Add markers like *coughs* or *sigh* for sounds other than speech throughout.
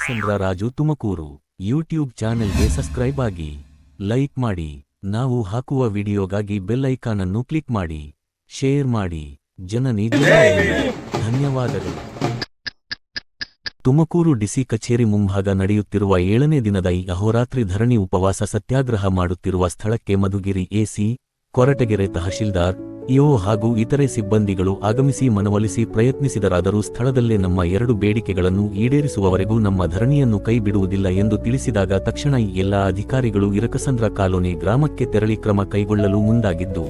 Ramachandra Raju Tumakuru. YouTube ಚಾನೆಲ್ಗೆ subscribe ಆಗಿ. Like ಮಾಡಿ. ನಾವು ಹಾಕುವ ವಿಡಿಯೋಗಾಗಿ ಬೆಲ್ ಐಕಾನ್ ಅನ್ನು ಕ್ಲಿಕ್ ಮಾಡಿ. ಶೇರ್ ಮಾಡಿ. ಜನನಿ. ಧನ್ಯವಾದಗಳು. ತುಮಕೂರು ಡಿಸಿ ಕಚೇರಿ ಮುಂಭಾಗ ನಡೆಯುತ್ತಿರುವ ಏಳನೇ ದಿನದ ಈ ಅಹೋರಾತ್ರಿ ಧರಣಿ ಉಪವಾಸ ಸತ್ಯಾಗ್ರಹ ಮಾಡುತ್ತಿರುವ ಸ್ಥಳಕ್ಕೆ ಮಧುಗಿರಿ ಎಸಿ, ಕೊರಟಗೆರೆ ತಹಶೀಲ್ದಾರ್ ಇಒ ಹಾಗೂ ಇತರೆ ಸಿಬ್ಬಂದಿಗಳು ಆಗಮಿಸಿ ಮನವೊಲಿಸಿ ಪ್ರಯತ್ನಿಸಿದರಾದರೂ ಸ್ಥಳದಲ್ಲೇ ನಮ್ಮ ಎರಡು ಬೇಡಿಕೆಗಳನ್ನು ಈಡೇರಿಸುವವರೆಗೂ ನಮ್ಮ ಧರಣಿಯನ್ನು ಕೈಬಿಡುವುದಿಲ್ಲ ಎಂದು ತಿಳಿಸಿದಾಗ ತಕ್ಷಣ ಈ ಎಲ್ಲಾ ಅಧಿಕಾರಿಗಳು ಇರಕಸಂದ್ರ ಕಾಲೋನಿ ಗ್ರಾಮಕ್ಕೆ ತೆರಳಿ ಕ್ರಮ ಕೈಗೊಳ್ಳಲು ಮುಂದಾಗಿದ್ದು,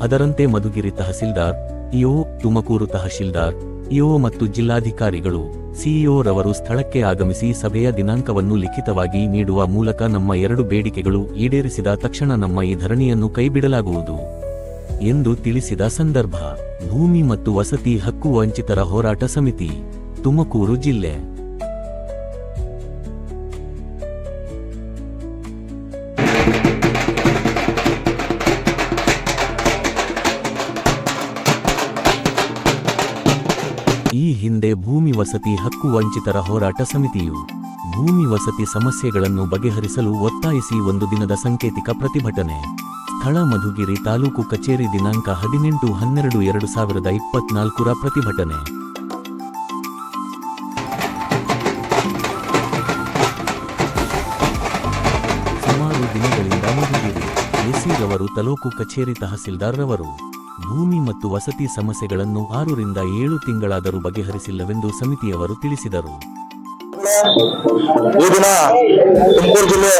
ಅದರಂತೆ ಮಧುಗಿರಿ ತಹಸೀಲ್ದಾರ್ ಇಒ ತುಮಕೂರು ತಹಶೀಲ್ದಾರ್ ಇಒ ಮತ್ತು ಜಿಲ್ಲಾಧಿಕಾರಿಗಳು ಸಿಇಒ ರವರು ಸ್ಥಳಕ್ಕೆ ಆಗಮಿಸಿ ಸಭೆಯ ದಿನಾಂಕವನ್ನು ಲಿಖಿತವಾಗಿ ನೀಡುವ ಮೂಲಕ ನಮ್ಮ ಎರಡು ಬೇಡಿಕೆಗಳು ಈಡೇರಿಸಿದ ತಕ್ಷಣ ನಮ್ಮ ಈ ಧರಣಿಯನ್ನು ಕೈಬಿಡಲಾಗುವುದು. ಎಂದು ತಿಳಿಸಿದ ಸಂದರ್ಭ, ಭೂಮಿ ಮತ್ತು ವಸತಿ ಹಕ್ಕು ವಂಚಿತರ ಹೋರಾಟ ಸಮಿತಿ, ತುಮಕೂರು ಜಿಲ್ಲೆ. ಈ ಹಿಂದೆ ಭೂಮಿ ವಸತಿ ಹಕ್ಕು ವಂಚಿತರ ಹೋರಾಟ ಸಮಿತಿಯು, ಭೂಮಿ ವಸತಿ ಸಮಸ್ಯೆಗಳನ್ನು ಬಗೆಹರಿಸಲು ಒತ್ತಾಯಿಸಿ ಒಂದು ದಿನದ ಸಂಕೇತಿಕ ಪ್ರತಿಭಟನೆ. ಸ್ಥಳ ಮಧುಗಿರಿ ತಾಲೂಕು ಕಚೇರಿ ದಿನಾಂಕ ಹದಿನೆಂಟು ಹನ್ನೆರಡು ಎರಡು ಸಾವಿರದ ಇಪ್ಪತ್ನಾಲ್ಕರ ಪ್ರತಿಭಟನೆ. ಸುಮಾರು ದಿನಗಳಿಂದ ಮಧುಗಿರಿ ಎಸಿರವರು ತಾಲೂಕು ಕಚೇರಿ ತಹಸೀಲ್ದಾರ್ರವರು, ಭೂಮಿ ಮತ್ತು ವಸತಿ ಸಮಸ್ಯೆಗಳನ್ನು ಆರರಿಂದ ಏಳು ತಿಂಗಳಾದರೂ ಬಗೆಹರಿಸಿಲ್ಲವೆಂದು ಸಮಿತಿಯವರು ತಿಳಿಸಿದರು. ಈ ದಿನ ತುಮಕೂರು ಜಿಲ್ಲೆ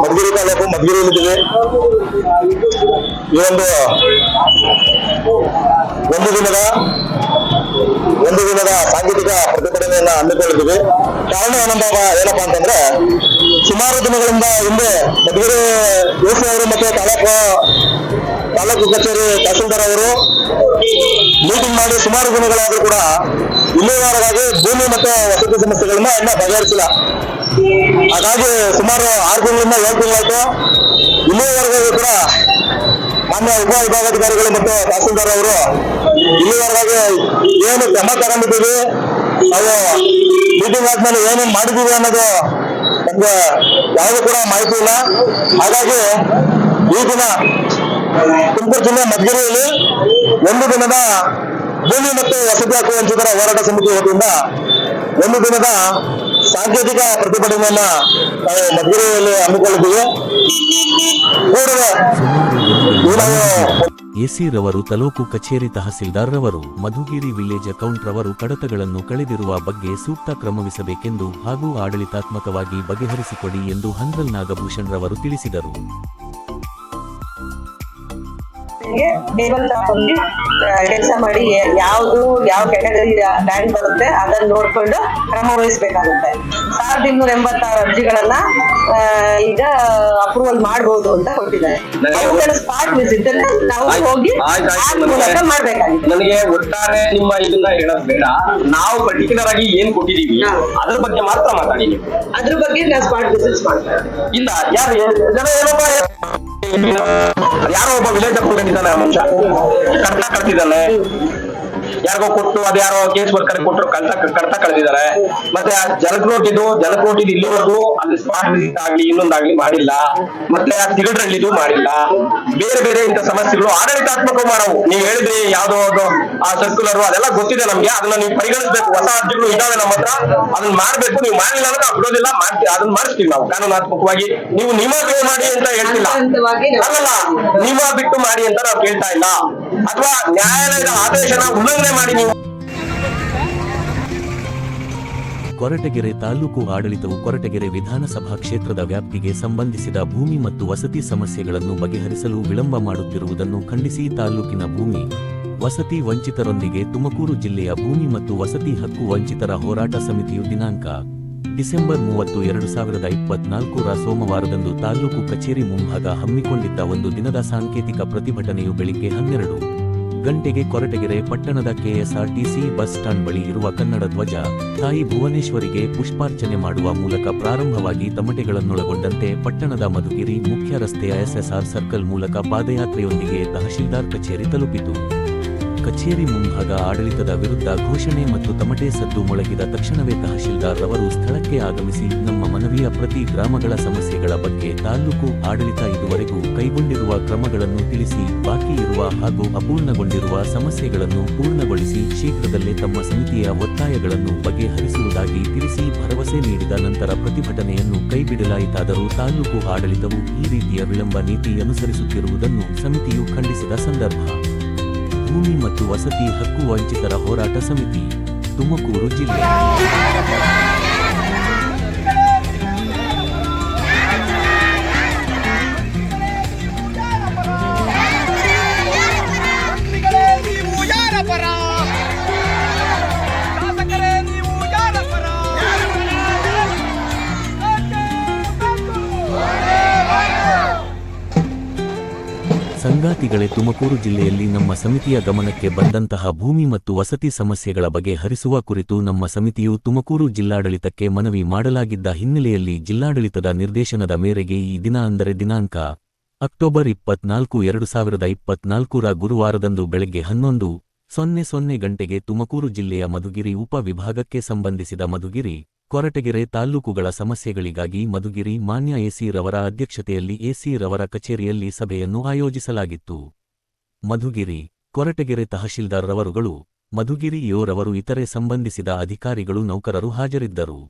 ಮಧುಗಿರಿ ತಾಲೂಕು ಮಧುಗಿರಿಯಲ್ಲಿದ್ದೀವಿ ಈ ಒಂದು ಒಂದು ದಿನದ ಒಂದು ದಿನದ ಸಾಂಕೇತಿಕ ಪ್ರತಿಭಟನೆಯನ್ನ ಹಮ್ಮಿಕೊಂಡಿದ್ದೀವಿ ಕಾರಣ ಏನಪ್ಪ ಏನಪ್ಪಾ ಅಂತಂದ್ರೆ ಸುಮಾರು ದಿನಗಳಿಂದ ಹಿಂದೆ ಮಧುಗಿರಿ ಅವರು ಮತ್ತೆ ತಾಲೂಕು ತಾಲೂಕು ಕಚೇರಿ ತಹಸೀಲ್ದಾರ್ ಅವರು ಮೀಟಿಂಗ್ ಮಾಡಿ ಸುಮಾರು ದಿನಗಳಾದ್ರೂ ಕೂಡ ಇಲ್ಲಿವರೆಗಾಗಿ ಭೂಮಿ ಮತ್ತೆ ವಸತಿ ಸಮಸ್ಯೆಗಳನ್ನ ಇನ್ನ ಬಗೆಹರಿಸಿಲ್ಲ. ಹಾಗಾಗಿ ಸುಮಾರು ಆರು ತಿಂಗಳಿಂದ ಏಳು ತಿಂಗಳಾಯ್ತು. ಇಲ್ಲಿವರೆಗೂ ಕೂಡ ಮಾನ್ಯ ಉಪ ವಿಭಾಗಾಧಿಕಾರಿಗಳು ಮತ್ತು ತಹಸೀಲ್ದಾರ್ ಅವರು ಏನು ಕ್ರಮ ತಗೊಂಡಿದ್ದೀವಿ, ನಾವು ಮೀಟಿಂಗ್ ಆದ್ಮೇಲೆ ಏನೇನು ಮಾಡಿದ್ದೀವಿ ಅನ್ನೋದು ನಮ್ಗೆ ಯಾವುದು ಕೂಡ ಮಾಹಿತಿ ಇಲ್ಲ. ಹಾಗಾಗಿ ಈ ದಿನ ತುಮಕೂರು ಜಿಲ್ಲೆ ಮಧುಗಿರಿಯಲ್ಲಿ ಒಂದು ದಿನದ ಭೂಮಿ ಮತ್ತು ವಸತಿ ಹಕ್ಕು ವಂಚಿತರ ಹೋರಾಟ ಸಮಿತಿ ವತಿಯಿಂದ ಒಂದು ದಿನದ ಸಾಂಕೇತಿಕ ಪ್ರತಿಭಟನೆಯನ್ನ ನಾವು ಮಧುಗಿರಿಯಲ್ಲಿ ಹಮ್ಮಿಕೊಳ್ಳುತ್ತೇವೆ ಎಸಿ ರವರು, ತಾಲೂಕು ಕಚೇರಿ ತಹಸೀಲ್ದಾರ್ ರವರು ಮಧುಗಿರಿ ವಿಲೇಜ್ ಅಕೌಂಟ್ ರವರು ಕಡತಗಳನ್ನು ಕಳೆದಿರುವ ಬಗ್ಗೆ ಸೂಕ್ತ ಕ್ರಮವಿಸಬೇಕೆಂದು ಹಾಗೂ ಆಡಳಿತಾತ್ಮಕವಾಗಿ ಬಗೆಹರಿಸಿಕೊಡಿ ಎಂದು ಹಂದ್ರಲ್ ನಾಗಭೂಷಣ್ ರವರು ತಿಳಿಸಿದರು. ಟೇಬಲ್ ತಗೊಂಡು ಕೆಲಸ ಮಾಡಿ ಯಾವುದು ಯಾವ ಕೆಟಗರಿ ಬ್ಯಾಂಕ್ ಬರುತ್ತೆ ಅದನ್ನ ನೋಡ್ಕೊಂಡು ಕ್ರಮ ವಹಿಸ್ಬೇಕಾಗುತ್ತೆ ಸಾವಿರದ ಇನ್ನೂರ ಎಂಬತ್ತಾರು ಅರ್ಜಿಗಳನ್ನ ಈಗ ಅಪ್ರೂವಲ್ ಮಾಡಬಹುದು ಅಂತ ಕೊಟ್ಟಿದ್ದಾರೆ. ಅವುಗಳ ಸ್ಪಾಟ್ ವಿಸಿಟ್ ನಾವು ಹೋಗಿ ಮೂಲಕ ನನಗೆ- ಮಾಡ್ಬೇಕಾಗಿತ್ತು. ನನಗೆ ಒಟ್ಟಾರೆ ನಿಮ್ಮ ಇದನ್ನ ಹೇಳೋದು ಬೇಡ. ನಾವು ಪರ್ಟಿಕ್ಯುಲರ್ ಆಗಿ ಏನ್ ಕೊಟ್ಟಿದೀವಿ. ಅದ್ರ ಬಗ್ಗೆ ಮಾತ್ರ ಮಾತಾಡಿ. ಅದ್ರ ಬಗ್ಗೆ ನಾ ಸ್ಪಾಟ್ ವಿಸಿಟ್ಸ್ ಮಾಡ್ತಾರೆ ಇಲ್ಲ ಯಾರು ಜನ ಏನಪ್ಪ ಯಾರೋ ಒಬ್ಬ ವಿಲೇಜ್ ಬಂದಿದ್ದಾನೆ ಆ ಮನುಷ್ಯ. ಕಡ್ತ ಕಳ್ತಿದ್ದಾನೆ ಯಾರಿಗೋ ಕೊಟ್ಟು ಅದ್ಯಾರೋ ಕೇಸ್ ವರ್ಕರ್ ಕೊಟ್ಟರು ಕಳ್ತ ಕಡ್ತಾ ಕಳೆದಿದ್ದಾರೆ. ಮತ್ತೆ ಆ ಜಲಕ್ ಇದು ಜಲಕ್ ಇದು ಇಲ್ಲಿವರೆಗೂ ಅಲ್ಲಿ ಸ್ಪಾಟ್ ವಿಸಿಟ್ ಆಗ್ಲಿ ಇನ್ನೊಂದಾಗ್ಲಿ ಮಾಡಿಲ್ಲ. ಮತ್ತೆ ಆ ತಿಗಡ್ರಳ್ಳಿದು ಮಾಡಿಲ್ಲ. ಬೇರೆ ಬೇರೆ ಇಂತ ಸಮಸ್ಯೆಗಳು ಆಡಳಿತಾತ್ಮಕ ಮಾಡವು. ನೀವು ಹೇಳಿದ್ರಿ ಯಾವ್ದೋ ಆ ಸರ್ಕ್ಯುಲರ್ ಅದೆಲ್ಲ ಗೊತ್ತಿದೆ ನಮ್ಗೆ. ಅದನ್ನ ನೀವು ಪರಿಗಣಿಸಬೇಕು. ಹೊಸ ಅರ್ಜಿಗಳು ಇದಾವೆ ನಮ್ಮ ಹತ್ರ. ಅದನ್ನ ಮಾಡ್ಬೇಕು. ನೀವು ಮಾಡಿಲ್ಲ ಅಂದ್ರೆ ನಾವು ಬಿಡೋದಿಲ್ಲ. ಮಾಡ್ತೀವಿ. ಅದನ್ನ ಮಾಡಿಸ್ತೀವಿ ನಾವು. ಕಾನೂನಾತ್ಮಕವಾಗಿ ನೀವು ನಿಯಮ ಬಿಟ್ಟು ಮಾಡಿ ಅಂತ ಹೇಳ್ತಿಲ್ಲ. ಅಲ್ಲಲ್ಲ ನಿಯಮ ಬಿಟ್ಟು ಮಾಡಿ ಅಂತ ನಾವು ಕೇಳ್ತಾ ಇಲ್ಲ. ಅಥವಾ ನ್ಯಾಯಾಲಯದ ಆದೇಶನ ಉಲ್ಲಂಘನೆ ಮಾಡಿ ನೀವು? ಕೊರಟಗೆರೆ ತಾಲೂಕು ಆಡಳಿತವು ಕೊರಟಗೆರೆ ವಿಧಾನಸಭಾ ಕ್ಷೇತ್ರದ ವ್ಯಾಪ್ತಿಗೆ ಸಂಬಂಧಿಸಿದ ಭೂಮಿ ಮತ್ತು ವಸತಿ ಸಮಸ್ಯೆಗಳನ್ನು ಬಗೆಹರಿಸಲು ವಿಳಂಬ ಮಾಡುತ್ತಿರುವುದನ್ನು ಖಂಡಿಸಿ ತಾಲೂಕಿನ ಭೂಮಿ, ವಸತಿ ವಂಚಿತರೊಂದಿಗೆ ತುಮಕೂರು ಜಿಲ್ಲೆಯ ಭೂಮಿ ಮತ್ತು ವಸತಿ ಹಕ್ಕು ವಂಚಿತರ ಹೋರಾಟ ಸಮಿತಿಯು ದಿನಾಂಕ ಡಿಸೆಂಬರ್ ಮೂವತ್ತು, ಎರಡು ಸಾವಿರದ ಇಪ್ಪತ್ನಾಲ್ಕರ ಸೋಮವಾರದಂದು ತಾಲೂಕು ಕಚೇರಿ ಮುಂಭಾಗ ಹಮ್ಮಿಕೊಂಡಿದ್ದ ಒಂದು ದಿನದ ಸಾಂಕೇತಿಕ ಪ್ರತಿಭಟನೆಯು ಬೆಳಿಗ್ಗೆ ಹನ್ನೆರಡು ಗಂಟೆಗೆ ಕೊರಟಗೆರೆ ಪಟ್ಟಣದ ಕೆಎಸ್ಆರ್ಟಿಸಿ ಬಸ್ ಸ್ಟಾಂಡ್ ಬಳಿ ಇರುವ ಕನ್ನಡ ಧ್ವಜ ತಾಯಿ ಭುವನೇಶ್ವರಿಗೆ ಪುಷ್ಪಾರ್ಚನೆ ಮಾಡುವ ಮೂಲಕ ಪ್ರಾರಂಭವಾಗಿ ತಮಟೆಗಳನ್ನೊಳಗೊಂಡಂತೆ ಪಟ್ಟಣದ ಮಧುಗಿರಿ ಮುಖ್ಯ ರಸ್ತೆಯ ಎಸ್ಎಸ್ಆರ್ ಸರ್ಕಲ್ ಮೂಲಕ ಪಾದಯಾತ್ರೆಯೊಂದಿಗೆ ತಹಶೀಲ್ದಾರ್ ಕಚೇರಿ ತಲುಪಿತು. ಕಚೇರಿ ಮುಂಭಾಗ ಆಡಳಿತದ ವಿರುದ್ಧ ಘೋಷಣೆ ಮತ್ತು ತಮಟೆ ಸದ್ದು ಮೊಳಗಿದ ತಕ್ಷಣವೇ ತಹಶೀಲ್ದಾರ್ ಅವರು ಸ್ಥಳಕ್ಕೆ ಆಗಮಿಸಿ ನಮ್ಮ ಮನವಿಯ ಪ್ರತಿ ಗ್ರಾಮಗಳ ಸಮಸ್ಯೆಗಳ ಬಗ್ಗೆ ತಾಲ್ಲೂಕು ಆಡಳಿತ ಇದುವರೆಗೂ ಕೈಗೊಂಡಿರುವ ಕ್ರಮಗಳನ್ನು ತಿಳಿಸಿ, ಬಾಕಿ ಇರುವ ಹಾಗೂ ಅಪೂರ್ಣಗೊಂಡಿರುವ ಸಮಸ್ಯೆಗಳನ್ನು ಪೂರ್ಣಗೊಳಿಸಿ ಶೀಘ್ರದಲ್ಲೇ ತಮ್ಮ ಸಮಿತಿಯ ಒತ್ತಾಯಗಳನ್ನು ಬಗೆಹರಿಸುವುದಾಗಿ ತಿಳಿಸಿ ಭರವಸೆ ನೀಡಿದ ನಂತರ ಪ್ರತಿಭಟನೆಯನ್ನು ಕೈಬಿಡಲಾಯಿತಾದರೂ ತಾಲ್ಲೂಕು ಆಡಳಿತವು ಈ ರೀತಿಯ ವಿಳಂಬ ನೀತಿ ಅನುಸರಿಸುತ್ತಿರುವುದನ್ನು ಸಮಿತಿಯು ಖಂಡಿಸಿದ ಸಂದರ್ಭ. ಭೂಮಿ ಮತ್ತು ವಸತಿ ಹಕ್ಕು ವಂಚಿತರ ಹೋರಾಟ ಸಮಿತಿ ತುಮಕೂರು ಜಿಲ್ಲೆ. ಸಂಗಾತಿಗಳೇ ತುಮಕೂರು ಜಿಲ್ಲೆಯಲ್ಲಿ ನಮ್ಮ ಸಮಿತಿಯ ಗಮನಕ್ಕೆ ಬಂದಂತಹ ಭೂಮಿ ಮತ್ತು ವಸತಿ ಸಮಸ್ಯೆಗಳ ಬಗ್ಗೆ ಹರಿಸುವ ಕುರಿತು ನಮ್ಮ ಸಮಿತಿಯು ತುಮಕೂರು ಜಿಲ್ಲಾಡಳಿತಕ್ಕೆ ಮನವಿ ಮಾಡಲಾಗಿದ್ದ ಹಿನ್ನೆಲೆಯಲ್ಲಿ ಜಿಲ್ಲಾಡಳಿತದ ನಿರ್ದೇಶನದ ಮೇರೆಗೆ ಈ ದಿನ ಅಂದರೆ ದಿನಾಂಕ ಅಕ್ಟೋಬರ್ ಇಪ್ಪತ್ನಾಲ್ಕು, ಎರಡು ಸಾವಿರದ ಇಪ್ಪತ್ನಾಲ್ಕರ ಗುರುವಾರದಂದು ಬೆಳಗ್ಗೆ ಹನ್ನೊಂದು ಸೊನ್ನೆ ಸೊನ್ನೆ ಗಂಟೆಗೆ ತುಮಕೂರು ಜಿಲ್ಲೆಯ ಮಧುಗಿರಿ ಉಪವಿಭಾಗಕ್ಕೆ ಸಂಬಂಧಿಸಿದ ಮಧುಗಿರಿ ಕೊರಟಗೆರೆ ತಾಲ್ಲೂಕುಗಳ ಸಮಸ್ಯೆಗಳಿಗಾಗಿ ಮಧುಗಿರಿ ಮಾನ್ಯ ಎಸಿ ರವರ ಅಧ್ಯಕ್ಷತೆಯಲ್ಲಿ ಎಸಿ ರವರ ಕಚೇರಿಯಲ್ಲಿ ಸಭೆಯನ್ನು ಆಯೋಜಿಸಲಾಗಿತ್ತು. ಮಧುಗಿರಿ, ಕೊರಟಗೆರೆ ತಹಶೀಲ್ದಾರ್ ರವರುಗಳು, ಮಧುಗಿರಿ ಯೋರವರು ಇತರೆ ಸಂಬಂಧಿಸಿದ ಅಧಿಕಾರಿಗಳು ನೌಕರರು ಹಾಜರಿದ್ದರು.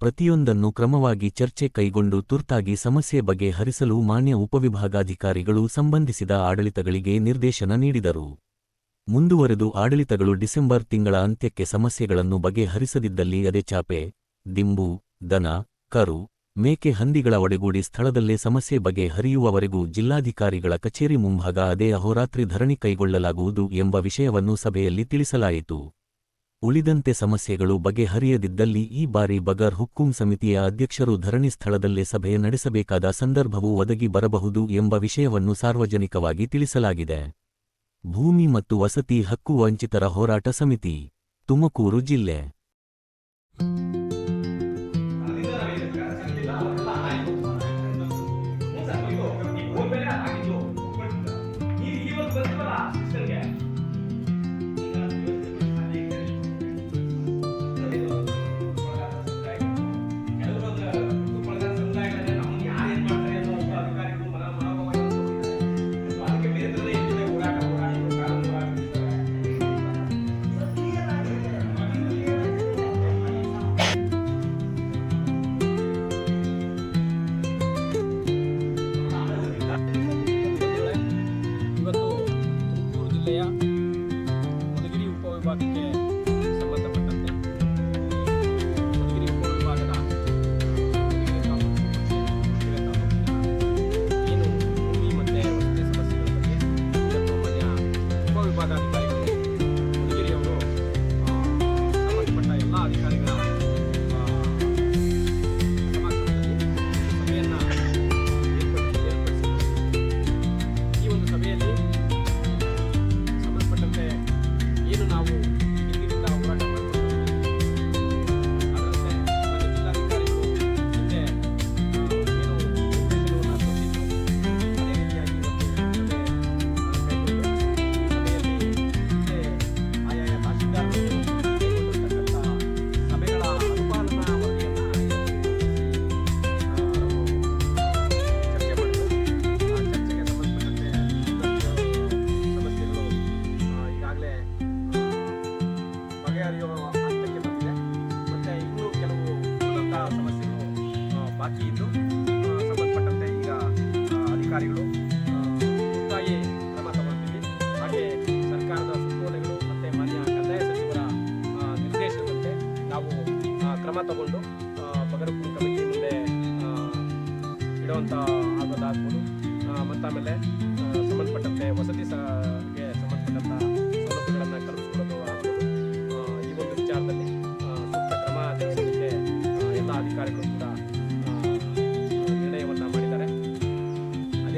ಪ್ರತಿಯೊಂದನ್ನು ಕ್ರಮವಾಗಿ ಚರ್ಚೆ ಕೈಗೊಂಡು ತುರ್ತಾಗಿ ಸಮಸ್ಯೆ ಬಗೆಹರಿಸಲು ಮಾನ್ಯ ಉಪವಿಭಾಗಾಧಿಕಾರಿಗಳು ಸಂಬಂಧಿಸಿದ ಆಡಳಿತಗಳಿಗೆ ನಿರ್ದೇಶನ ನೀಡಿದರು. ಮುಂದುವರೆದು ಆಡಳಿತಗಳು ಡಿಸೆಂಬರ್ ತಿಂಗಳ ಅಂತ್ಯಕ್ಕೆ ಸಮಸ್ಯೆಗಳನ್ನು ಬಗೆಹರಿಸದಿದ್ದಲ್ಲಿ ಅದೇ ಚಾಪೆ. ದಿಂಬು, ದನ, ಕರು, ಮೇಕೆ ಹಂದಿಗಳ ಒಡೆಗೂಡಿ ಸ್ಥಳದಲ್ಲೇ ಸಮಸ್ಯೆ ಬಗೆ ಹರಿಯುವವರೆಗೂ ಜಿಲ್ಲಾಧಿಕಾರಿಗಳ ಕಚೇರಿ ಮುಂಭಾಗ ಅದೇ ಅಹೋರಾತ್ರಿ ಧರಣಿ ಕೈಗೊಳ್ಳಲಾಗುವುದು ಎಂಬ ವಿಷಯವನ್ನು ಸಭೆಯಲ್ಲಿ ತಿಳಿಸಲಾಯಿತು. ಉಳಿದಂತೆ ಸಮಸ್ಯೆಗಳು ಬಗೆಹರಿಯದಿದ್ದಲ್ಲಿ ಈ ಬಾರಿ ಬಗರ್ ಹುಕ್ಕುಂ ಸಮಿತಿಯ ಅಧ್ಯಕ್ಷರು ಧರಣಿ ಸ್ಥಳದಲ್ಲೇ ಸಭೆ ನಡೆಸಬೇಕಾದ ಸಂದರ್ಭವು ಒದಗಿ ಬರಬಹುದು ಎಂಬ ವಿಷಯವನ್ನು ಸಾರ್ವಜನಿಕವಾಗಿ ತಿಳಿಸಲಾಗಿದೆ. ಭೂಮಿ ಮತ್ತು ವಸತಿ ಹಕ್ಕು ವಂಚಿತರ ಹೋರಾಟ ಸಮಿತಿ, ತುಮಕೂರು ಜಿಲ್ಲೆ.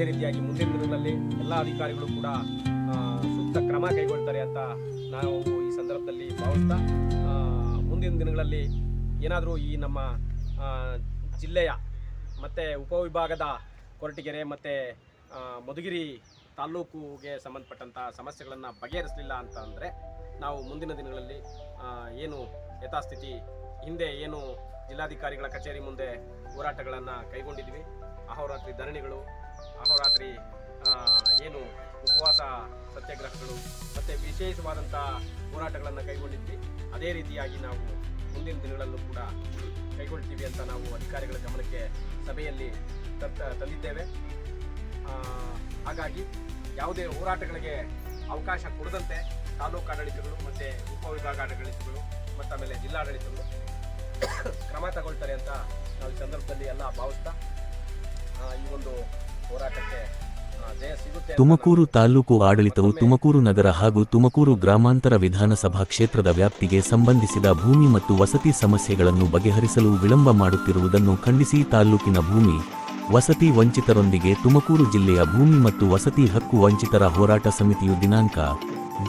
ಅದೇ ರೀತಿಯಾಗಿ ಮುಂದಿನ ದಿನಗಳಲ್ಲಿ ಎಲ್ಲ ಅಧಿಕಾರಿಗಳು ಕೂಡ ಸೂಕ್ತ ಕ್ರಮ ಕೈಗೊಳ್ತಾರೆ ಅಂತ ನಾವು ಈ ಸಂದರ್ಭದಲ್ಲಿ ಭಾವಿಸ್ತಾ ಮುಂದಿನ ದಿನಗಳಲ್ಲಿ ಏನಾದರೂ ಈ ನಮ್ಮ ಜಿಲ್ಲೆಯ ಮತ್ತು ಉಪವಿಭಾಗದ ಕೊರಟಗೆರೆ ಮತ್ತು ಮಧುಗಿರಿ ತಾಲೂಕುಗೆ ಸಂಬಂಧಪಟ್ಟಂಥ ಸಮಸ್ಯೆಗಳನ್ನು ಬಗೆಹರಿಸಲಿಲ್ಲ ಅಂತ ಅಂದರೆ ನಾವು ಮುಂದಿನ ದಿನಗಳಲ್ಲಿ ಏನು ಯಥಾಸ್ಥಿತಿ ಹಿಂದೆ ಏನು ಜಿಲ್ಲಾಧಿಕಾರಿಗಳ ಕಚೇರಿ ಮುಂದೆ ಹೋರಾಟಗಳನ್ನು ಕೈಗೊಂಡಿದ್ವಿ. ಅಹೋರಾತ್ರಿ ಧರಣಿಗಳು ಅಹೋರಾತ್ರಿ ಏನು ಉಪವಾಸ, ಸತ್ಯಾಗ್ರಹಗಳು ಮತ್ತು ವಿಶೇಷವಾದಂಥ ಹೋರಾಟಗಳನ್ನು ಕೈಗೊಂಡಿದ್ವಿ. ಅದೇ ರೀತಿಯಾಗಿ ನಾವು ಮುಂದಿನ ದಿನಗಳಲ್ಲೂ ಕೂಡ ಕೈಗೊಳ್ತೀವಿ ಅಂತ ನಾವು ಅಧಿಕಾರಿಗಳ ಗಮನಕ್ಕೆ ಸಭೆಯಲ್ಲಿ ತಂದಿದ್ದೇವೆ. ಹಾಗಾಗಿ ಯಾವುದೇ ಹೋರಾಟಗಳಿಗೆ ಅವಕಾಶ ಕೊಡದಂತೆ ತಾಲೂಕು ಆಡಳಿತಗಳು ಮತ್ತು ಉಪವಿಭಾಗ ಆಡಳಿತಗಳು ಮತ್ತು ಆಮೇಲೆ ಜಿಲ್ಲಾಡಳಿತಗಳು *coughs* ಕ್ರಮ ತಗೊಳ್ತಾರೆ ಅಂತ ನಾವು ಈ ಸಂದರ್ಭದಲ್ಲಿ ಎಲ್ಲ ಭಾವಿಸ್ತಾ ಈ ಒಂದು ಹೋರಾಟಕ್ಕೆ ತುಮಕೂರು ತಾಲ್ಲೂಕು ಆಡಳಿತವು ತುಮಕೂರು ನಗರ ಹಾಗೂ ತುಮಕೂರು ಗ್ರಾಮಾಂತರ ವಿಧಾನಸಭಾ ಕ್ಷೇತ್ರದ ವ್ಯಾಪ್ತಿಗೆ ಸಂಬಂಧಿಸಿದ ಭೂಮಿ ಮತ್ತು ವಸತಿ ಸಮಸ್ಯೆಗಳನ್ನು ಬಗೆಹರಿಸಲು ವಿಳಂಬ ಮಾಡುತ್ತಿರುವುದನ್ನು ಖಂಡಿಸಿ ತಾಲ್ಲೂಕಿನ ಭೂಮಿ ವಸತಿ ವಂಚಿತರೊಂದಿಗೆ ತುಮಕೂರು ಜಿಲ್ಲೆಯ ಭೂಮಿ ಮತ್ತು ವಸತಿ ಹಕ್ಕು ವಂಚಿತರ ಹೋರಾಟ ಸಮಿತಿಯು ದಿನಾಂಕ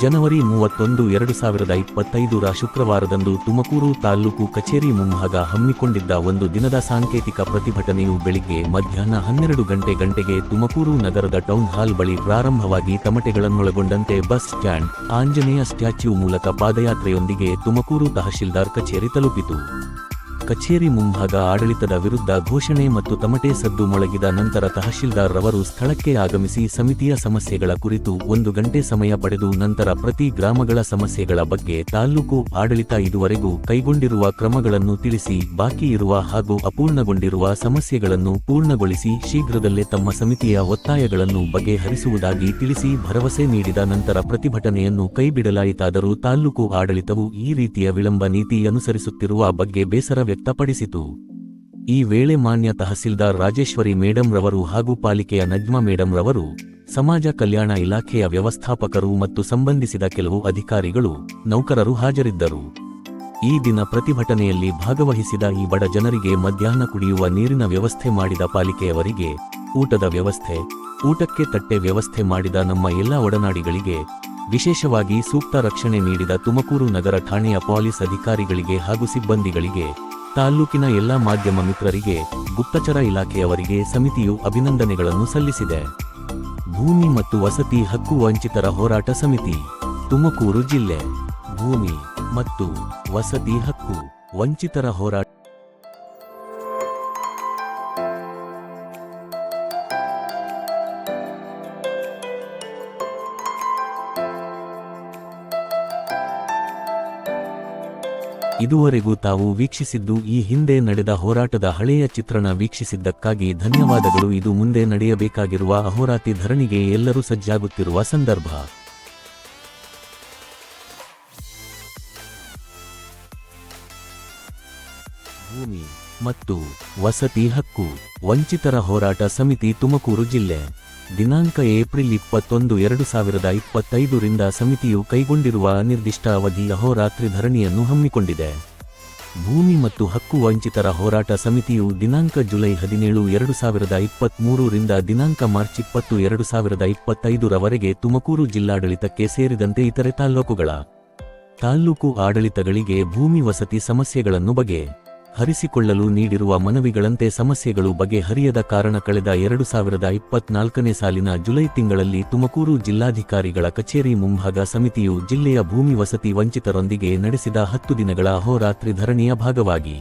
ಜನವರಿ ಮೂವತ್ತೊಂದು, ಎರಡು ಸಾವಿರದ ಇಪ್ಪತ್ತೈದರ ಶುಕ್ರವಾರದಂದು ತುಮಕೂರು ತಾಲ್ಲೂಕು ಕಚೇರಿ ಮುಂಭಾಗ ಹಮ್ಮಿಕೊಂಡಿದ್ದ ಒಂದು ದಿನದ ಸಾಂಕೇತಿಕ ಪ್ರತಿಭಟನೆಯು ಬೆಳಿಗ್ಗೆ ಮಧ್ಯಾಹ್ನ ಹನ್ನೆರಡು ಗಂಟೆ ಗಂಟೆಗೆ ತುಮಕೂರು ನಗರದ ಟೌನ್ ಹಾಲ್ ಬಳಿ ಪ್ರಾರಂಭವಾಗಿ ತಮಟೆಗಳನ್ನೊಳಗೊಂಡಂತೆ ಬಸ್ ಸ್ಟ್ಯಾಂಡ್, ಆಂಜನೇಯ ಸ್ಟ್ಯಾಚ್ಯೂ ಮೂಲಕ ಪಾದಯಾತ್ರೆಯೊಂದಿಗೆ ತುಮಕೂರು ತಹಶೀಲ್ದಾರ್ ಕಚೇರಿ ತಲುಪಿತು. ಕಚೇರಿ ಮುಂಭಾಗ ಆಡಳಿತದ ವಿರುದ್ಧ ಘೋಷಣೆ ಮತ್ತು ತಮಟೆ ಸದ್ದು ಮೊಳಗಿದ ನಂತರ ತಹಶೀಲ್ದಾರ್ ರವರು ಸ್ಥಳಕ್ಕೆ ಆಗಮಿಸಿ ಸಮಿತಿಯ ಸಮಸ್ಯೆಗಳ ಕುರಿತು ಒಂದು ಗಂಟೆ ಸಮಯ ಪಡೆದು ನಂತರ ಪ್ರತಿ ಗ್ರಾಮಗಳ ಸಮಸ್ಯೆಗಳ ಬಗ್ಗೆ ತಾಲ್ಲೂಕು ಆಡಳಿತ ಇದುವರೆಗೂ ಕೈಗೊಂಡಿರುವ ಕ್ರಮಗಳನ್ನು ತಿಳಿಸಿ ಬಾಕಿ ಇರುವ ಹಾಗೂ ಅಪೂರ್ಣಗೊಂಡಿರುವ ಸಮಸ್ಯೆಗಳನ್ನು ಪೂರ್ಣಗೊಳಿಸಿ ಶೀಘ್ರದಲ್ಲೇ ತಮ್ಮ ಸಮಿತಿಯ ಒತ್ತಾಯಗಳನ್ನು ಬಗೆಹರಿಸುವುದಾಗಿ ತಿಳಿಸಿ ಭರವಸೆ ನೀಡಿದ ನಂತರ ಪ್ರತಿಭಟನೆಯನ್ನು ಕೈಬಿಡಲಾಯಿತಾದರೂ ತಾಲ್ಲೂಕು ಆಡಳಿತವು ಈ ರೀತಿಯ ವಿಳಂಬ ನೀತಿ ಅನುಸರಿಸುತ್ತಿರುವ ಬಗ್ಗೆ ಬೇಸರ ವ್ಯಕ್ತಪಡಿಸಿತು. ಈ ವೇಳೆ ಮಾನ್ಯ ತಹಸೀಲ್ದಾರ್ ರಾಜೇಶ್ವರಿ ಮೇಡಂ ರವರು ಹಾಗೂ ಪಾಲಿಕೆಯ ನಜ್ಮಾ ಮೇಡಂ ರವರು, ಸಮಾಜ ಕಲ್ಯಾಣ ಇಲಾಖೆಯ ವ್ಯವಸ್ಥಾಪಕರು ಮತ್ತು ಸಂಬಂಧಿಸಿದ ಕೆಲವು ಅಧಿಕಾರಿಗಳು, ನೌಕರರು ಹಾಜರಿದ್ದರು. ಈ ದಿನ ಪ್ರತಿಭಟನೆಯಲ್ಲಿ ಭಾಗವಹಿಸಿದ ಈ ಬಡ ಜನರಿಗೆ ಮಧ್ಯಾಹ್ನ ಕುಡಿಯುವ ನೀರಿನ ವ್ಯವಸ್ಥೆ ಮಾಡಿದ ಪಾಲಿಕೆಯವರಿಗೆ, ಊಟದ ವ್ಯವಸ್ಥೆ, ಊಟಕ್ಕೆ ತಟ್ಟೆ ವ್ಯವಸ್ಥೆ ಮಾಡಿದ ನಮ್ಮ ಎಲ್ಲ ಒಡನಾಡಿಗಳಿಗೆ, ವಿಶೇಷವಾಗಿ ಸೂಕ್ತ ರಕ್ಷಣೆ ನೀಡಿದ ತುಮಕೂರು ನಗರ ಠಾಣೆಯ ಪೊಲೀಸ್ ಅಧಿಕಾರಿಗಳಿಗೆ ಹಾಗೂ ಸಿಬ್ಬಂದಿಗಳಿಗೆ ತಾಲ್ಲೂಕಿನ ಎಲ್ಲ ಮಾಧ್ಯಮ ಮಿತ್ರರಿಗೆ ಗುಪ್ತಚರ ಇಲಾಖೆಯವರಿಗೆ ಸಮಿತಿಯು ಅಭಿನಂದನೆಗಳನ್ನು ಸಲ್ಲಿಸಿದೆ. ಭೂಮಿ ಮತ್ತು ವಸತಿ ಹಕ್ಕು ವಂಚಿತರ ಹೋರಾಟ ಸಮಿತಿ, ತುಮಕೂರು ಜಿಲ್ಲೆ. ಭೂಮಿ ಮತ್ತು ವಸತಿ ಹಕ್ಕು ವಂಚಿತರ ಹೋರಾಟ ಇದುವರೆಗೂ ತಾವು ವೀಕ್ಷಿಸಿದ್ದು ಈ ಹಿಂದೆ ನಡೆದ ಹೋರಾಟದ ಹಳೆಯ ಚಿತ್ರಣ ವೀಕ್ಷಿಸಿದ್ದಕ್ಕಾಗಿ ಧನ್ಯವಾದಗಳು. ಇದು ಮುಂದೆ ನಡೆಯಬೇಕಾಗಿರುವ ಅಹೋರಾತಿ ಧರಣಿಗೆ ಎಲ್ಲರೂ ಸಜ್ಜಾಗುತ್ತಿರುವ ಸಂದರ್ಭ. ಭೂಮಿ ಮತ್ತು ವಸತಿ ಹಕ್ಕು, ವಂಚಿತರ ಹೋರಾಟ ಸಮಿತಿ ತುಮಕೂರು ಜಿಲ್ಲೆ. ದಿನಾಂಕ ಏಪ್ರಿಲ್ ಇಪ್ಪತ್ತೊಂದು, ಎರಡು ಸಾವಿರದ ಇಪ್ಪತ್ತೈದರಿಂದ ಸಮಿತಿಯು ಕೈಗೊಂಡಿರುವ ಅನಿರ್ದಿಷ್ಟ ಅವಧಿ ಅಹೋರಾತ್ರಿ ಧರಣಿಯನ್ನು ಹಮ್ಮಿಕೊಂಡಿದೆ. ಭೂಮಿ ಮತ್ತು ಹಕ್ಕು ವಂಚಿತರ ಹೋರಾಟ ಸಮಿತಿಯು ದಿನಾಂಕ ಜುಲೈ ಹದಿನೇಳು, ಎರಡು ಸಾವಿರದ ಇಪ್ಪತ್ತ್ಮೂರರಿಂದ ದಿನಾಂಕ ಮಾರ್ಚ್ ಇಪ್ಪತ್ತು, ಎರಡು ಸಾವಿರದ ಇಪ್ಪತ್ತೈದರವರೆಗೆ ತುಮಕೂರು ಜಿಲ್ಲಾಡಳಿತಕ್ಕೆ ಸೇರಿದಂತೆ ಇತರೆ ತಾಲ್ಲೂಕುಗಳ ತಾಲ್ಲೂಕು ಆಡಳಿತಗಳಿಗೆ ಭೂಮಿ ವಸತಿ ಸಮಸ್ಯೆಗಳನ್ನು ಬಗೆ ಹರಿಸಿಕೊಳ್ಳಲು ನೀಡಿರುವ ಮನವಿಗಳಂತೆ ಸಮಸ್ಯೆಗಳು ಬಗೆಹರಿಯದ ಕಾರಣ ಕಳೆದ ಎರಡು ಸಾವಿರದ ಇಪ್ಪತ್ನಾಲ್ಕನೇ ಸಾಲಿನ ಜುಲೈ ತಿಂಗಳಲ್ಲಿ ತುಮಕೂರು ಜಿಲ್ಲಾಧಿಕಾರಿಗಳ ಕಚೇರಿ ಮುಂಭಾಗ ಸಮಿತಿಯು ಜಿಲ್ಲೆಯ ಭೂಮಿ ವಸತಿ ವಂಚಿತರೊಂದಿಗೆ ನಡೆಸಿದ ಹತ್ತು ದಿನಗಳ ಅಹೋರಾತ್ರಿ ಧರಣಿಯ ಭಾಗವಾಗಿ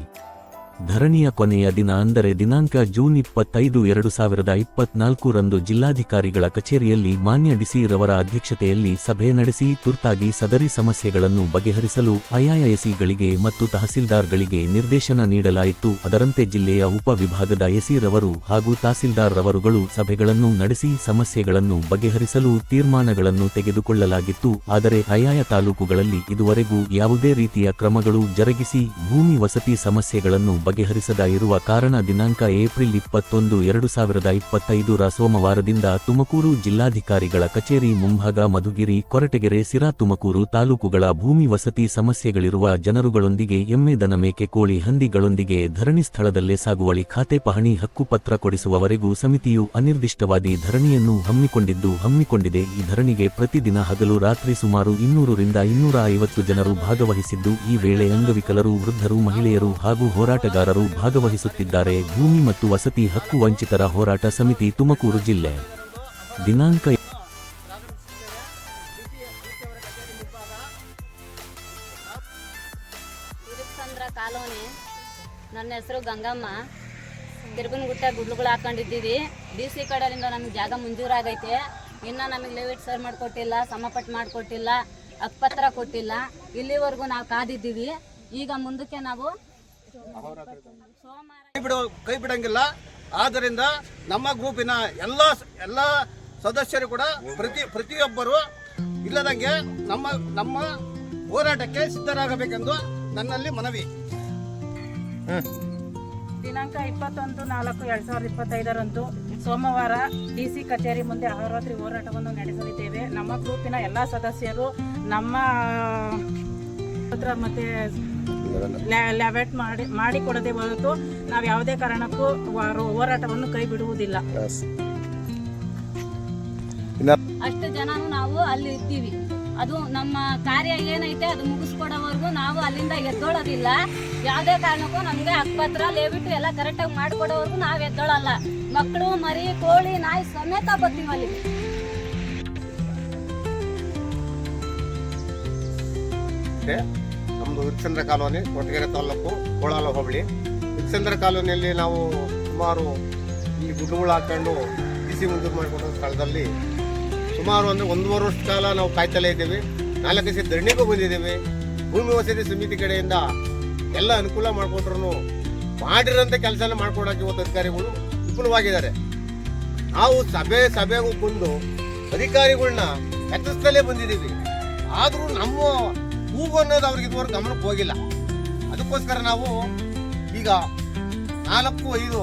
ಧರಣಿಯ ಕೊನೆಯ ದಿನ ಅಂದರೆ ದಿನಾಂಕ ಜೂನ್ ಇಪ್ಪತ್ತೈದು ಎರಡು ಸಾವಿರದ ಇಪ್ಪತ್ನಾಲ್ಕು ರಂದು ಜಿಲ್ಲಾಧಿಕಾರಿಗಳ ಕಚೇರಿಯಲ್ಲಿ ಮಾನ್ಯ ಡಿಸಿ ರವರ ಅಧ್ಯಕ್ಷತೆಯಲ್ಲಿ ಸಭೆ ನಡೆಸಿ ತುರ್ತಾಗಿ ಸದರಿ ಸಮಸ್ಯೆಗಳನ್ನು ಬಗೆಹರಿಸಲು ಐಐಎಸಿಗಳಿಗೆ ಮತ್ತು ತಹಸೀಲ್ದಾರ್ಗಳಿಗೆ ನಿರ್ದೇಶನ ನೀಡಲಾಯಿತು. ಅದರಂತೆ ಜಿಲ್ಲೆಯ ಉಪ ವಿಭಾಗದ ಎಸಿ ರವರು ಹಾಗೂ ತಹಸೀಲ್ದಾರ್ ರವರುಗಳು ಸಭೆಗಳನ್ನು ನಡೆಸಿ ಸಮಸ್ಯೆಗಳನ್ನು ಬಗೆಹರಿಸಲು ತೀರ್ಮಾನಗಳನ್ನು ತೆಗೆದುಕೊಳ್ಳಲಾಗಿತ್ತು. ಆದರೆ ಆಯಾಯ ತಾಲೂಕುಗಳಲ್ಲಿ ಇದುವರೆಗೂ ಯಾವುದೇ ರೀತಿಯ ಕ್ರಮಗಳು ಜರುಗಿಸಿ ಭೂಮಿ ವಸತಿ ಸಮಸ್ಯೆಗಳನ್ನು ಬಗೆಹರಿಸದ ಇರುವ ಕಾರಣ ದಿನಾಂಕ ಏಪ್ರಿಲ್ ಇಪ್ಪತ್ತೊಂದು, ಎರಡು ಸಾವಿರದ ಇಪ್ಪತ್ತೈದರ ಸೋಮವಾರದಿಂದ ತುಮಕೂರು ಜಿಲ್ಲಾಧಿಕಾರಿಗಳ ಕಚೇರಿ ಮುಂಭಾಗ ಮಧುಗಿರಿ ಕೊರಟಗೆರೆ ಸಿರಾ ತುಮಕೂರು ತಾಲೂಕುಗಳ ಭೂಮಿ ವಸತಿ ಸಮಸ್ಯೆಗಳಿರುವ ಜನರುಗಳೊಂದಿಗೆ ಎಮ್ಮೆ ದನ ಮೇಕೆ ಕೋಳಿ ಹಂದಿಗಳೊಂದಿಗೆ ಧರಣಿ ಸ್ಥಳದಲ್ಲೇ ಸಾಗುವಳಿ ಖಾತೆ ಪಹಣಿ ಹಕ್ಕುಪತ್ರ ಕೊಡಿಸುವವರೆಗೂ ಸಮಿತಿಯು ಅನಿರ್ದಿಷ್ಟವಾದಿ ಧರಣಿಯನ್ನು ಹಮ್ಮಿಕೊಂಡಿದ್ದು ಹಮ್ಮಿಕೊಂಡಿದೆ. ಈ ಧರಣಿಗೆ ಪ್ರತಿದಿನ ಹಗಲು ರಾತ್ರಿ ಸುಮಾರು ಇನ್ನೂರರಿಂದ ಇನ್ನೂರ ಐವತ್ತು ಜನರು ಭಾಗವಹಿಸಿದ್ದು, ಈ ವೇಳೆ ಅಂಗವಿಕಲರು, ವೃದ್ಧರು, ಮಹಿಳೆಯರು ಹಾಗೂ ಹೋರಾಟಗಾರರು ಹೋರಾಟಗಾರರು ಭಾಗವಹಿಸುತ್ತಿದ್ದಾರೆ. ಭೂಮಿ ಮತ್ತು ವಸತಿ ಹಕ್ಕು ವಂಚಿತರ ಹೋರಾಟ ಸಮಿತಿ ತುಮಕೂರು ಜಿಲ್ಲೆ. ದಿನಾಂಕ ಕಾಲೋನಿ. ನನ್ನ ಹೆಸರು ಗಂಗಮ್ಮ. ತಿರುಗನಗುಟ್ಟ ಗುಡ್ಲುಗಳು ಹಾಕೊಂಡಿದ್ದೀವಿ. ಡಿ ಸಿ ಕಡೆಯಿಂದ ನಮ್ಗೆ ಜಾಗ ಮಂಜೂರಾಗೈತೆ. ಇನ್ನೂ ನಮಗೆ ಲೇವಿಟ್ ಸರ್ ಮಾಡಿಕೊಟ್ಟಿಲ್ಲ ಸಮಪಟ್ಟು ಮಾಡಿಕೊಟ್ಟಿಲ್ಲ ಅಕ್ಪತ್ರ ಕೊಟ್ಟಿಲ್ಲ. ಇಲ್ಲಿವರೆಗೂ ನಾವು ಕಾದಿದ್ದೀವಿ. ಈಗ ಮುಂದಕ್ಕೆ ನಾವು ಬಿಡೋ ಕೈ ಬಿಡಂಗಿಲ್ಲ. ಆದ್ದರಿಂದ ನಮ್ಮ ಗ್ರೂಪಿನ ಎಲ್ಲ ಎಲ್ಲ ಸದಸ್ಯರು ಕೂಡ ಪ್ರತಿ, ಪ್ರತಿಯೊಬ್ಬರು ಇಲ್ಲದಂಗೆ ನಮ್ಮ ನಮ್ಮ ಹೋರಾಟಕ್ಕೆ ಸಿದ್ಧರಾಗಬೇಕೆಂದು ನನ್ನಲ್ಲಿ ಮನವಿ. ದಿನಾಂಕ ಇಪ್ಪತ್ತೊಂದು ನಾಲ್ಕು ಎರಡ್ ಸಾವಿರದ ಇಪ್ಪತ್ತೈದರಂದು ಸೋಮವಾರ ಡಿಸಿ ಕಚೇರಿ ಮುಂದೆ ಅಹೋರಾತ್ರಿ ಹೋರಾಟವನ್ನು ನಡೆಸಲಿದ್ದೇವೆ. ನಮ್ಮ ಗ್ರೂಪಿನ ಎಲ್ಲ ಸದಸ್ಯರು ನಮ್ಮ, ಮತ್ತೆ ಲ್ಯಾವೆಟ್ ಮಾಡಿ ಮಾಡಿಕೊಡದೆ ಹೊರತು ನಾವು ಯಾವುದೇ ಕಾರಣಕ್ಕೂ ವ- ಹೋರಾಟವನ್ನು ಕೈ ಬಿಡುವುದಿಲ್ಲ. ಅಷ್ಟು ಜನನು ನಾವು ಅಲ್ಲಿ ಇರ್ತೀವಿ ಅದು ನಮ್ಮ ಕಾರ್ಯ ಏನೈತೆ ಅದು ಮುಗಿಸ್ಕೊಡೋವರೆಗೂ ನಾವು ಅಲ್ಲಿಂದ ಎದ್ದೋಳೋದಿಲ್ಲ. ಯಾವುದೇ ಕಾರಣಕ್ಕೂ ನಮಗೆ ಅಕ್ಪತ್ರ ಲೇಬಿಟ್ಟು ಎಲ್ಲ ಕರೆಕ್ಟಾಗಿ ಮಾಡಿಕೊಡೋವರೆಗೂ ನಾವು ಎದ್ದೋಳಲ್ಲ. ಮಕ್ಕಳು ಮರಿ ಕೋಳಿ ನಾಯಿ ಸಮೇತ ಬರ್ತೀವಿ ಅಲ್ಲಿ ನಮ್ಮದು ವಿಕ್ಸಂದ್ರ ಕಾಲೋನಿ ಕೊಟ್ಟಗೆರೆ ತಾಲೂಕು, ಕೋಳಾಲ ಹೋಬಳಿ. ವಿಕ್ಸಂದ್ರ ಕಾಲೋನಿಯಲ್ಲಿ ನಾವು ಸುಮಾರು ಈ ಗುಡ್ಡುಗಳು ಹಾಕೊಂಡು ಬಿಸಿ ಮುಂದೆ ಮಾಡಿಕೊಂಡ ಸ್ಥಳದಲ್ಲಿ ಸುಮಾರು ಅಂದರೆ ಒಂದೂವರೆ ವರ್ಷ ಕಾಲ ನಾವು ಕಾಯ್ತಲೇ ಇದ್ದೀವಿ. ನಾಲ್ಕು ದಿವಸ ಧರಣಿಗೂ ಬಂದಿದ್ದೀವಿ. ಭೂಮಿ ವಸತಿ ಸಮಿತಿ ಕಡೆಯಿಂದ ಎಲ್ಲ ಅನುಕೂಲ ಮಾಡಿಕೊಟ್ರು ಮಾಡಿರೋಂಥ ಕೆಲಸನ ಮಾಡ್ಕೊಡೋಕೆ ಇವತ್ತು ಅಧಿಕಾರಿಗಳು ವಿಫುಲವಾಗಿದ್ದಾರೆ ನಾವು ಸಭೆ, ಸಭೆಗೂ ಬಂದು ಅಧಿಕಾರಿಗಳನ್ನ ಎತ್ತಿಸ್ತಲೇ ಬಂದಿದ್ದೀವಿ. ಆದರೂ ನಮ್ಮ ಕೂಗು ಅನ್ನೋದು ಅವ್ರಿಗೆ ಇದುವರೆಗೂ ಗಮನಕ್ಕೆ ಹೋಗಿಲ್ಲ. ಅದಕ್ಕೋಸ್ಕರ ನಾವು ಈಗ ನಾಲ್ಕು, ಐದು,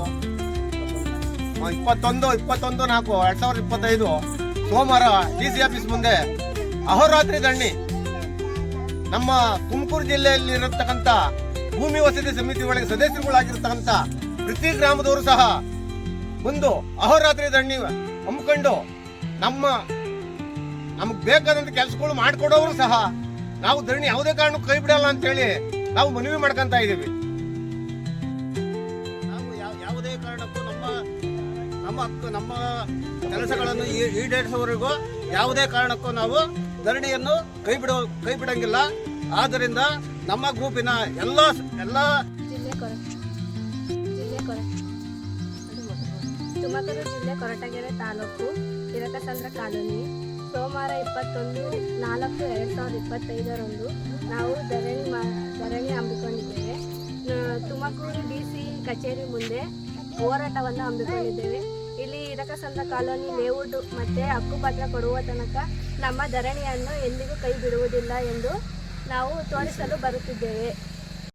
ಇಪ್ಪತ್ತೊಂದು ಇಪ್ಪತ್ತೊಂದು, ನಾಲ್ಕು, ಎರಡ್ ಸಾವಿರದ ಇಪ್ಪತ್ತೈದು ಸೋಮವಾರ ಡಿ ಸಿ ಆಫೀಸ್ ಮುಂದೆ ಅಹೋರಾತ್ರಿ ದಣ್ಣಿ ನಮ್ಮ ತುಮಕೂರು ಜಿಲ್ಲೆಯಲ್ಲಿ ಇರತಕ್ಕಂಥ ಭೂಮಿ ವಸತಿ ಸಮಿತಿ ಒಳಗೆ ಸದಸ್ಯರುಗಳಾಗಿರ್ತಕ್ಕಂಥ ಪ್ರತಿ ಗ್ರಾಮದವರು ಸಹ ಬಂದು ಅಹೋರಾತ್ರಿ ದಣ್ಣಿ ಹಮ್ಮಿಕೊಂಡು ನಮ್ಮ ನಮಗೆ ಬೇಕಾದಂಥ ಕೆಲಸಗಳು ಮಾಡಿಕೊಡೋರು ಸಹ ನಾವು ಧರಣಿ ಯಾವುದೇ ಕಾರಣಕ್ಕೂ ಕೈ ಬಿಡಲ್ಲ ಅಂತ ಹೇಳಿ ನಾವು ಮನವಿ ಮಾಡ್ಕೊಂತ ಇದ್ದೀವಿ. ನಾವು ಯಾವ- ಯಾವುದೇ ಕಾರಣಕ್ಕೂ ನಮ್ಮ ನಮ್ಮ ಹಕ್ಕು ನಮ್ಮ ಕೆಲಸಗಳನ್ನು ಈ- ಈಡೇರಿಸುವವರೆಗೂ ಯಾವುದೇ ಕಾರಣಕ್ಕೂ ನಾವು ಧರಣಿಯನ್ನು ಕೈ ಬಿಡೋ ಕೈ ಬಿಡಂಗಿಲ್ಲ. ಆದ್ದರಿಂದ ನಮ್ಮ ಗ್ರೂಪಿನ ಎಲ್ಲ ಎಲ್ಲ ಜಿಲ್ಲೆ ಜಿಲ್ಲೆ ತುಮಕೂರು ಜಿಲ್ಲೆ ಕೊರಟಗೆರೆ ತಾಲೂಕು ಕಿರಕಸಂದ್ರ ಕಾಲೋನಿ. ಸೋಮವಾರ ಇಪ್ಪತ್ತೊಂದು, ನಾಲ್ಕು ಎರಡು ಸಾವಿರದ ಇಪ್ಪತ್ತೈದರಂದು ನಾವು ಧರಣಿ ಮಾ, ಧರಣಿ ಹಮ್ಮಿಕೊಂಡಿದ್ದೇವೆ. ತುಮಕೂರು ಡಿ ಸಿ ಕಚೇರಿ ಮುಂದೆ ಹೋರಾಟವನ್ನು ಹಮ್ಮಿಕೊಂಡಿದ್ದೇವೆ. ಇಲ್ಲಿ ಇರಕಸಂದ ಕಾಲೋನಿ ಲೇಔಟ್ ಮತ್ತು ಹಕ್ಕುಪತ್ರ ಕೊಡುವ ತನಕ ನಮ್ಮ ಧರಣಿಯನ್ನು ಎಂದಿಗೂ ಕೈ ಬಿಡುವುದಿಲ್ಲ ಎಂದು ನಾವು ತೋರಿಸಲು ಬರುತ್ತಿದ್ದೇವೆ.